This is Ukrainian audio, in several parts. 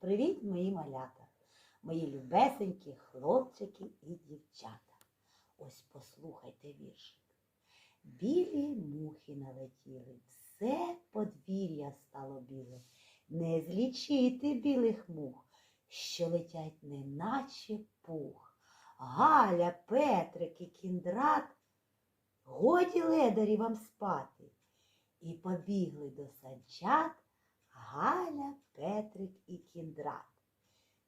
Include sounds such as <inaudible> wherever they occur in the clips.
Привіт, мої малята, мої любесенькі хлопчики і дівчата. Ось послухайте віршик. Білі мухи налетіли, все подвір'я стало біле. Не злічити білих мух, що летять неначе пух. Галя, Петрик і кіндрат, годі ледарі вам спати. І побігли до санчат Галя, Петрик і кіндрат.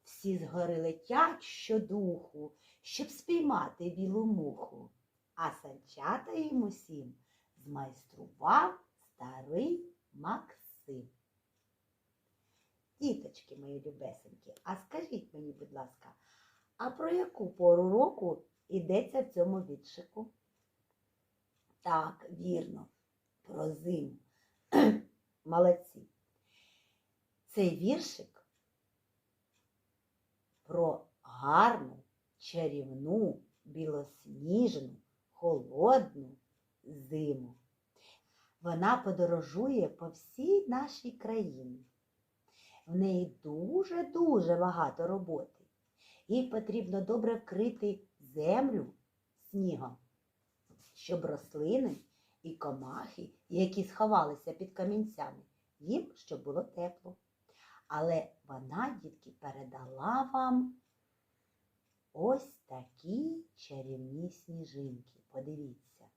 Всі згори летять щодуху, щоб спіймати білу муху. А санчата їм усім змайстрував старий Максим. Діточки мої любесенькі, а скажіть мені, будь ласка, а про яку пору року йдеться в цьому відшику? Так, вірно, про зиму. <clears throat> Молодці. Цей віршик про гарну, чарівну, білосніжну, холодну зиму. Вона подорожує по всій нашій країні. В неї дуже-дуже багато роботи. Їй потрібно добре вкрити землю снігом, щоб рослини і комахи, які сховалися під камінцями, їм щоб було тепло. Але вона, дітки, передала вам ось такі чарівні сніжинки. Подивіться.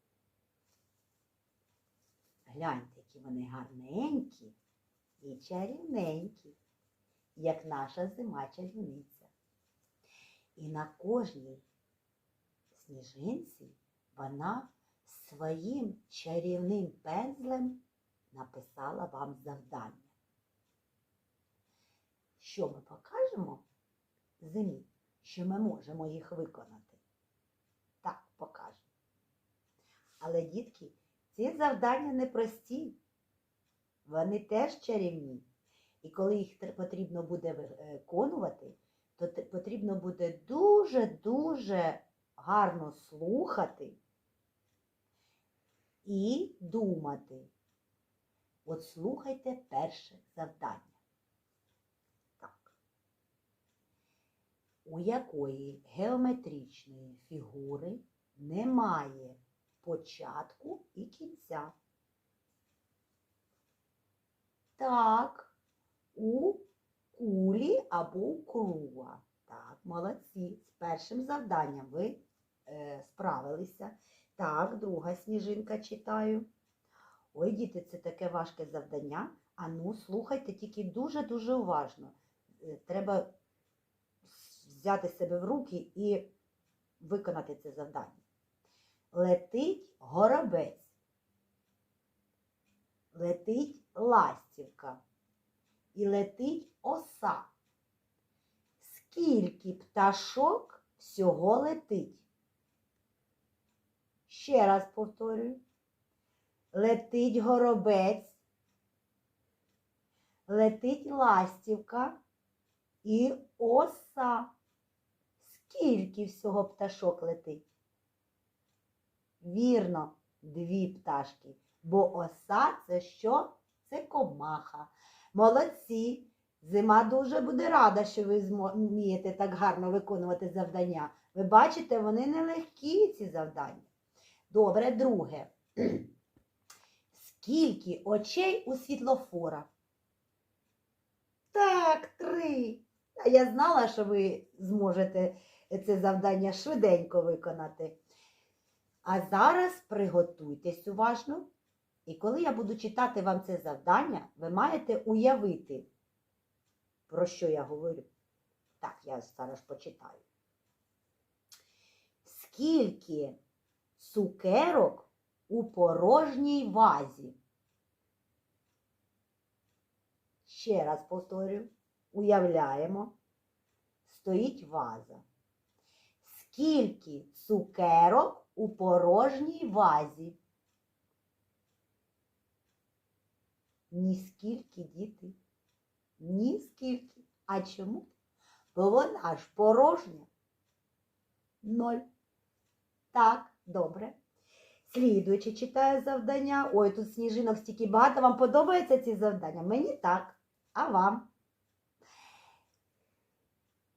Гляньте, які вони гарненькі і чарівненькі, як наша зима чарівниця. І на кожній сніжинці вона своїм чарівним пензлем написала вам завдання. Що ми покажемо зимі, що ми можемо їх виконати? Так, покажемо. Але, дітки, ці завдання непрості. Вони теж чарівні. І коли їх потрібно буде виконувати, то потрібно буде дуже-дуже гарно слухати і думати. От слухайте перше завдання. У якої геометричної фігури немає початку і кінця? Так, у кулі або у круга. Так, молодці. З першим завданням ви е, справилися. Так, друга сніжинка читаю. Ой, діти, це таке важке завдання. А ну, слухайте тільки дуже-дуже уважно. Е, Треба взяти себе в руки і виконати це завдання. Летить горобець. Летить ластівка. І летить оса. Скільки пташок всього летить? Ще раз повторюю. Летить горобець, летить ластівка і оса. Скільки всього пташок летить? Вірно, дві пташки. Бо оса це що? Це комаха. Молодці. Зима дуже буде рада, що ви вмієте так гарно виконувати завдання. Ви бачите, вони нелегкі, ці завдання. Добре, друге. Скільки очей у світлофора? Так, три. А я знала, що ви зможете це завдання швиденько виконати. А зараз приготуйтесь уважно. І коли я буду читати вам це завдання, ви маєте уявити, про що я говорю. Так, я зараз почитаю. Скільки цукерок у порожній вазі? Ще раз повторюю, уявляємо, стоїть ваза. Скільки цукерок у порожній вазі? Ніскільки, діти. Ніскільки. А чому? Бо вона ж порожня. Ноль. Так, добре. Слідуючи читаю завдання. Ой, тут сніжинок стільки багато. Вам подобаються ці завдання? Мені так. А вам?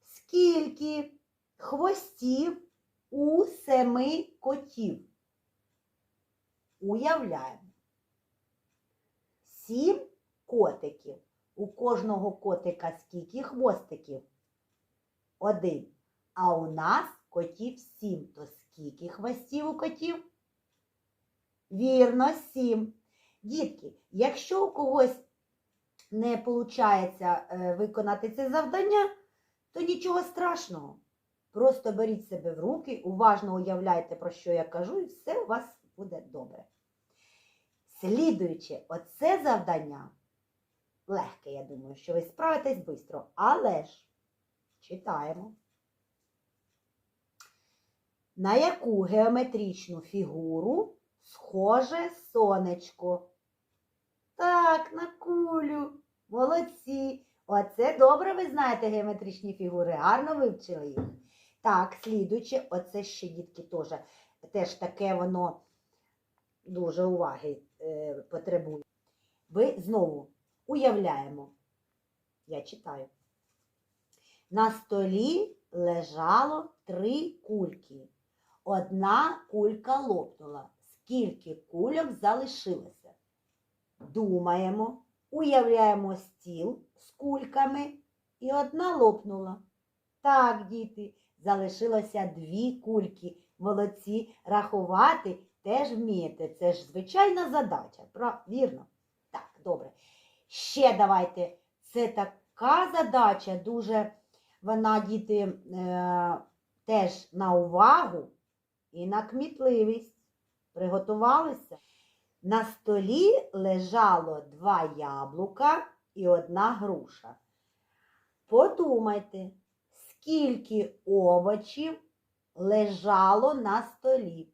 Скільки хвостів у семи котів? Уявляємо. Сім котиків. У кожного котика скільки хвостиків? Один. А у нас котів сім. То скільки хвостів у котів? Вірно, сім. Дітки, якщо у когось не виходить виконати це завдання, то нічого страшного. Просто беріть себе в руки, уважно уявляйте, про що я кажу, і все у вас буде добре. Слідуючи оце завдання, легке, я думаю, що ви справитесь швидко, але ж читаємо. На яку геометричну фігуру схоже сонечко? Так, на кулю. Молодці. Оце добре ви знаєте геометричні фігури, гарно вивчили їх. Так, слідуючи, оце ще дітки теж, теж таке воно дуже уваги е, потребує. Ви знову уявляємо. Я читаю. На столі лежало три кульки. Одна кулька лопнула. Скільки кульок залишилося? Думаємо, уявляємо стіл з кульками, і одна лопнула. Так, діти, залишилося дві кульки. Молодці, рахувати теж вмієте. Це ж звичайна задача, вірно? Так, добре. Ще давайте. Це така задача, дуже вона, діти, е, теж на увагу і на кмітливість. Приготувалися? На столі лежало два яблука і одна груша. Подумайте, скільки овочів лежало на столі.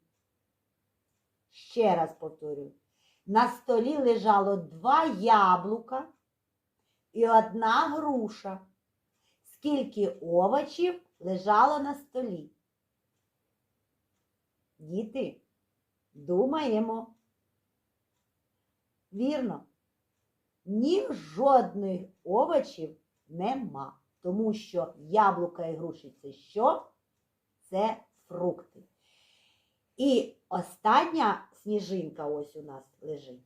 Ще раз повторюю. На столі лежало два яблука і одна груша. Скільки овочів лежало на столі? Діти, думаємо. Вірно, ні жодних овочів нема, тому що яблука і груші це що? Це фрукти. І остання сніжинка ось у нас лежить.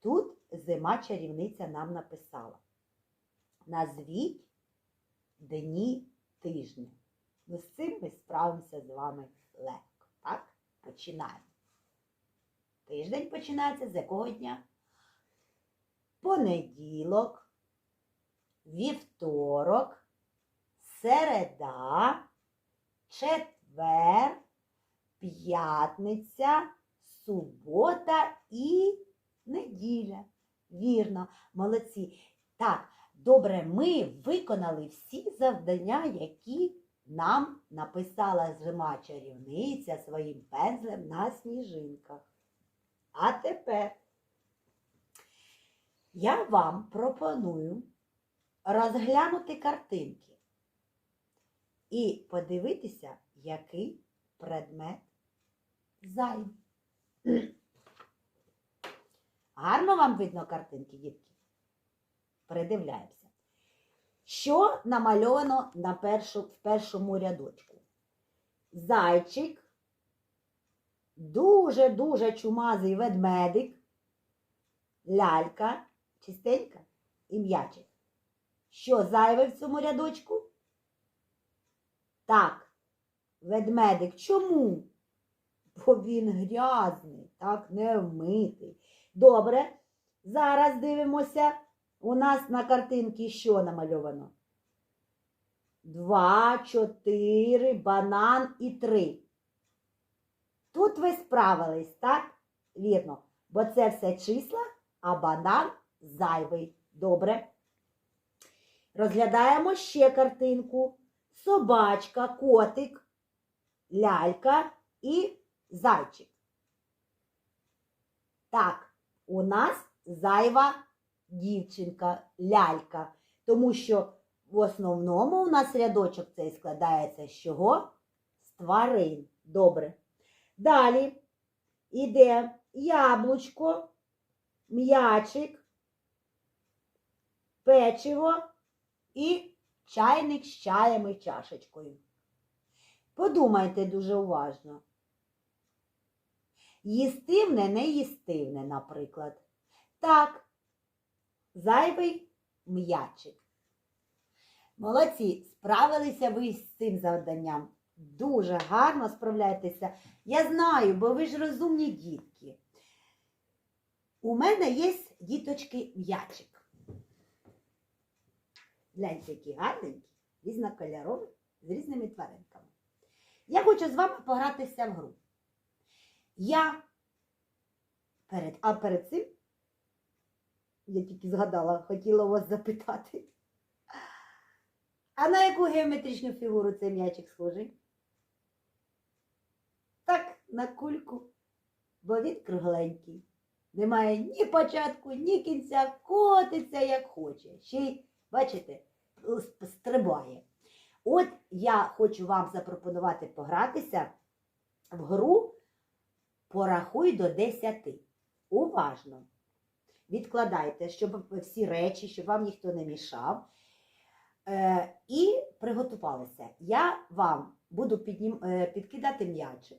Тут зима чарівниця нам написала. Назвіть дні тижня. Ну, з цим ми справимося з вами легко. Так? Починаємо. Тиждень починається з якого дня? Понеділок, вівторок, середа, четвер, п'ятниця, субота і неділя. Вірно, молодці. Так, добре, ми виконали всі завдання, які нам написала зима чарівниця своїм пензлем на сніжинках. А тепер я вам пропоную розглянути картинки і подивитися, який предмет зайвий. <clears throat> Гарно вам видно картинки, дітки? Придивляємося. Що намальовано на першу, в першому рядочку? Зайчик, дуже-дуже чумазий ведмедик, лялька, чистенька і м'ячик. Що зайве в цьому рядочку? Так, ведмедик. Чому? Бо він грязний, так, не вмитий. Добре, зараз дивимося. У нас на картинці що намальовано? Два, чотири, банан і три. Тут ви справились, так? Вірно. Бо це все числа, а банан зайвий. Добре. Розглядаємо ще картинку. Собачка, котик, лялька і зайчик. Так, у нас зайва дівчинка, лялька. Тому що в основному у нас рядочок цей складається з чого? З тварин. Добре. Далі іде яблучко, м'ячик, печиво і чайник з чаєм і чашечкою. Подумайте дуже уважно. Їстивне, не їстивне, наприклад. Так, зайвий м'ячик. Молодці, справилися ви з цим завданням. Дуже гарно справляєтеся. Я знаю, бо ви ж розумні дітки. У мене є діточки м'ячик. Гляньте, які гарненькі, різнокольорові, з різними тваринками. Я хочу з вами погратися в гру. Я перед, а перед цим, я тільки згадала, хотіла вас запитати. А на яку геометричну фігуру цей м'ячик схожий? Так, на кульку, бо він кругленький. Немає ні початку, ні кінця, котиться як хоче. Ще й, бачите, стрибає. От я хочу вам запропонувати погратися в гру Порахуй до 10. Уважно. Відкладайте, щоб всі речі, щоб вам ніхто не мішав. Е, і приготувалися. Я вам буду піднім, е, підкидати м'ячик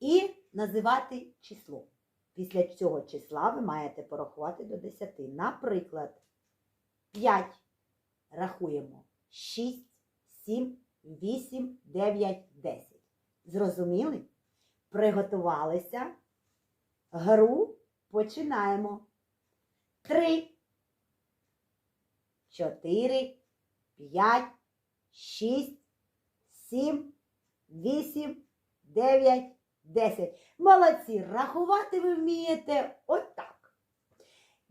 і називати число. Після цього числа ви маєте порахувати до 10. Наприклад, 5 рахуємо 6, 7, 8, 9, 10. Зрозуміли? Приготувалися. Гру починаємо. 3, 4, 5, 6, 7, 8, 9, 10. Молодці, рахувати ви вмієте отак.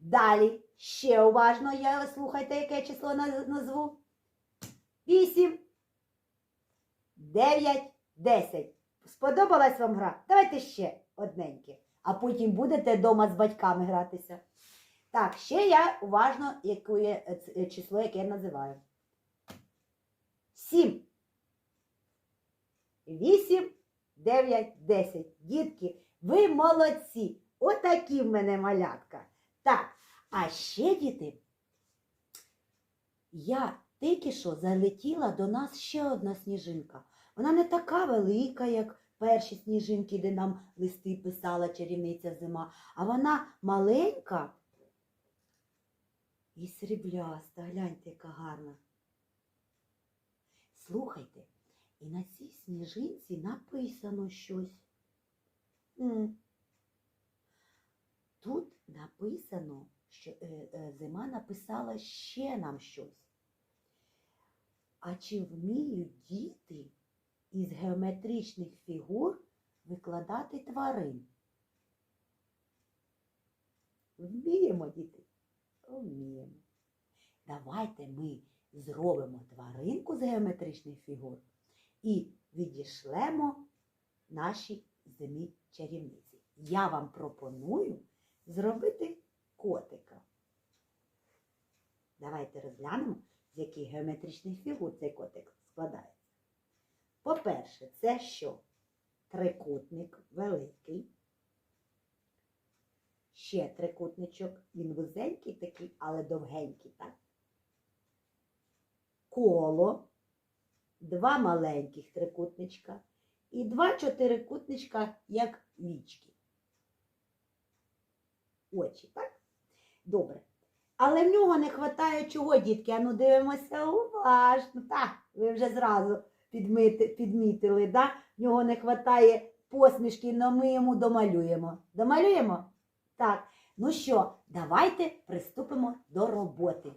Далі, ще уважно, я слухайте, яке число назву. 8, 9, 10. Сподобалась вам гра? Давайте ще одненьке. А потім будете вдома з батьками гратися. Так, ще я уважно, яке число, яке я називаю. 7. 8, 9, 10. Дітки, ви молодці. Отакі в мене малятка. Так, а ще, діти, я тільки що залетіла до нас ще одна сніжинка. Вона не така велика, як перші сніжинки, де нам листи писала чарівниця зима, а вона маленька і срібляста. Гляньте, яка гарна. Слухайте, і на цій сніжинці написано щось. Тут написано, що е, е, зима написала ще нам щось. А чи вміють діти із геометричних фігур викладати тварин? Вміємо, діти? Вміємо. Давайте ми зробимо тваринку з геометричних фігур і відішлемо нашій зимі чарівниці. Я вам пропоную зробити котика. Давайте розглянемо, з яких геометричних фігур цей котик складається. По-перше, це що? Трикутник великий. Ще трикутничок, він вузенький такий, але довгенький, так? Коло, два маленьких трикутничка і два чотирикутничка, як вічки. Очі, так? Добре. Але в нього не вистачає чого, дітки? Ану дивимося уважно. Так, ви вже зразу підмити, підмітили, да? В нього не вистачає посмішки, але ми йому домалюємо. Домалюємо? Так. Ну що, давайте приступимо до роботи.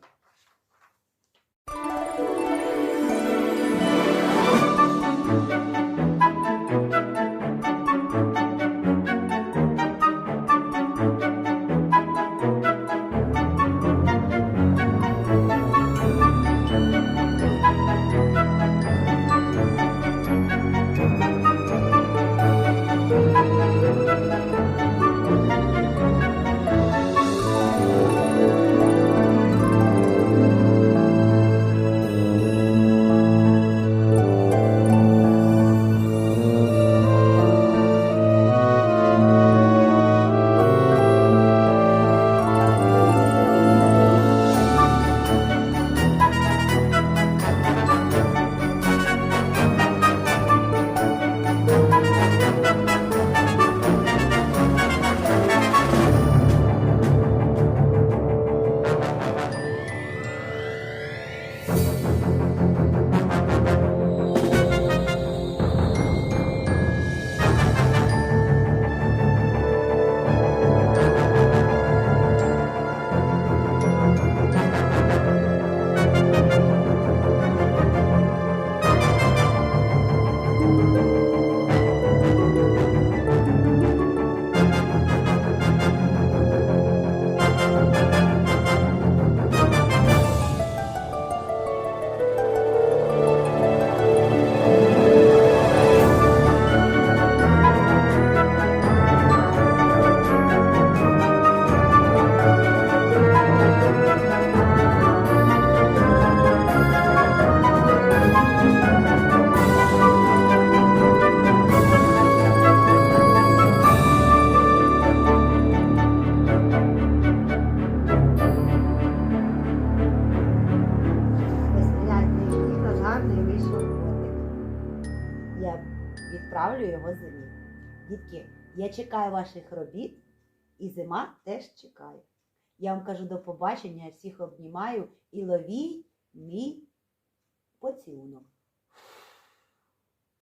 Я чекаю ваших робіт, і зима теж чекає. Я вам кажу до побачення, всіх обнімаю і ловіть мій поцілунок.